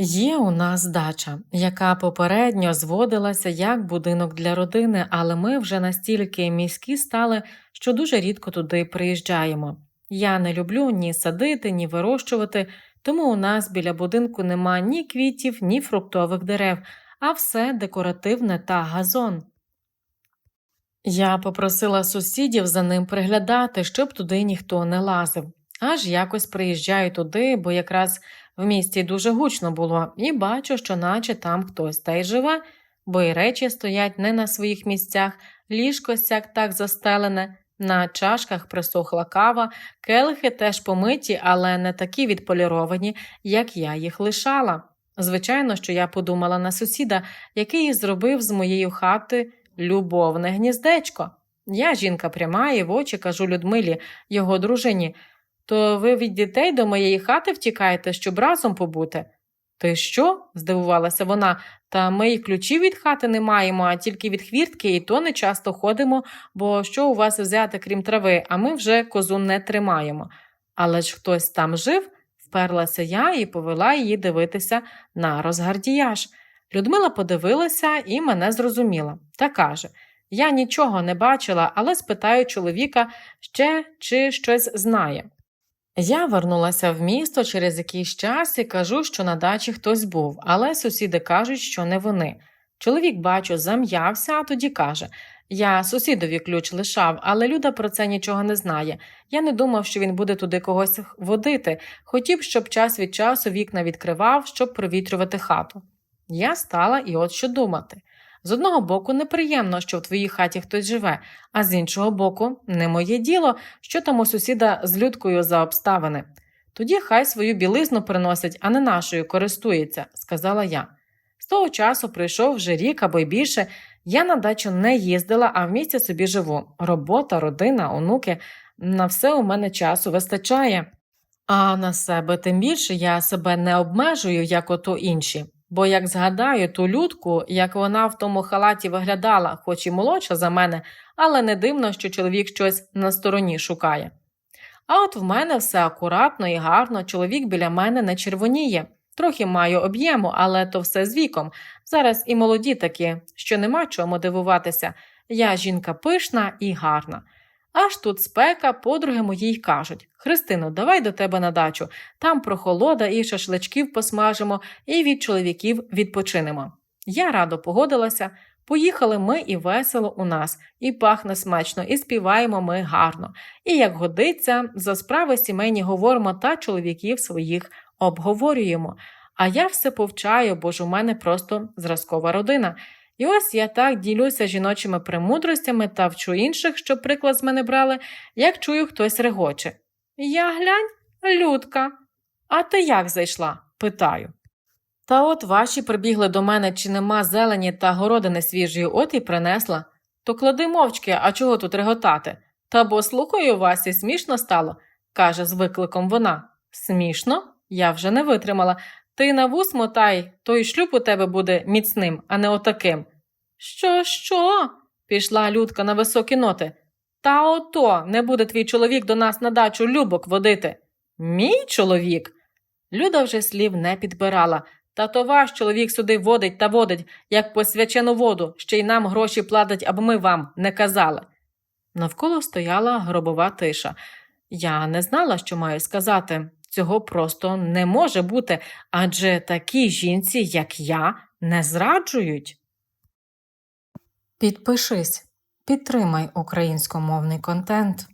Є у нас дача, яка попередньо зводилася як будинок для родини, але ми вже настільки міські стали, що дуже рідко туди приїжджаємо. Я не люблю ні садити, ні вирощувати, тому у нас біля будинку нема ні квітів, ні фруктових дерев, а все декоративне та газон. Я попросила сусідів за ним приглядати, щоб туди ніхто не лазив. Аж якось приїжджаю туди, бо якраз в місті дуже гучно було, і бачу, що наче там хтось та й живе, бо й речі стоять не на своїх місцях, ліжко сяк так застелене, на чашках присохла кава, келихи теж помиті, але не такі відполіровані, як я їх лишала. Звичайно, що я подумала на сусіда, який зробив з моєї хати любовне гніздечко. Я жінка пряма і в очі кажу Людмилі, його дружині. То ви від дітей до моєї хати втікаєте, щоб разом побути? Ти що? здивувалася вона, та ми й ключів від хати не маємо, а тільки від хвіртки, і то не часто ходимо, бо що у вас взяти, крім трави, а ми вже козу не тримаємо. Але ж хтось там жив, вперлася я і повела її дивитися на розгардіяж. Людмила подивилася і мене зрозуміла та каже: Я нічого не бачила, але спитаю чоловіка ще чи щось знає. Я вернулася в місто через якийсь час і кажу, що на дачі хтось був, але сусіди кажуть, що не вони. Чоловік, бачу, зам'явся, а тоді каже: Я сусідові ключ лишав, але Люда про це нічого не знає. Я не думав, що він буде туди когось водити. Хотів, щоб час від часу вікна відкривав, щоб провітрювати хату. Я стала і от що думати. З одного боку, неприємно, що в твоїй хаті хтось живе, а з іншого боку, не моє діло, що там у сусіда з людкою за обставини. Тоді хай свою білизну приносять, а не нашою користується, сказала я. З того часу пройшов вже рік або й більше. Я на дачу не їздила, а в місті собі живу. Робота, родина, онуки на все у мене часу вистачає. А на себе тим більше я себе не обмежую, як ото інші. Бо як згадаю ту людку, як вона в тому халаті виглядала, хоч і молодша за мене, але не дивно, що чоловік щось на стороні шукає. А от в мене все акуратно і гарно, чоловік біля мене не червоніє. Трохи маю об'єму, але то все з віком. Зараз і молоді такі, що нема чому дивуватися. Я жінка пишна і гарна. Аж тут спека, подруги мої й кажуть Христино, давай до тебе на дачу, там прохолода і шашличків посмажимо, і від чоловіків відпочинемо. Я радо погодилася. Поїхали ми і весело у нас, і пахне смачно, і співаємо ми гарно. І, як годиться, за справи сімейні говоримо та чоловіків своїх обговорюємо. А я все повчаю, бо ж у мене просто зразкова родина. І ось я так ділюся жіночими премудростями та вчу інших, що приклад з мене брали, як чую, хтось регоче. Я глянь, Людка, а ти як зайшла? питаю. Та от ваші прибігли до мене, чи нема зелені та городини свіжої, от і принесла. То клади мовчки, а чого тут реготати? Та бо слухаю вас і смішно стало, каже з викликом вона. Смішно? Я вже не витримала. Ти на вус мотай, то й шлюб у тебе буде міцним, а не отаким. Що, що? пішла Людка на високі ноти. Та ото не буде твій чоловік до нас на дачу любок водити. Мій чоловік? Люда вже слів не підбирала. Та то ваш чоловік сюди водить та водить, як посвячену воду, ще й нам гроші платить, аби ми вам не казали. Навколо стояла гробова тиша. Я не знала, що маю сказати. Цього просто не може бути, адже такі жінці, як я, не зраджують. Підпишись, підтримай українськомовний контент.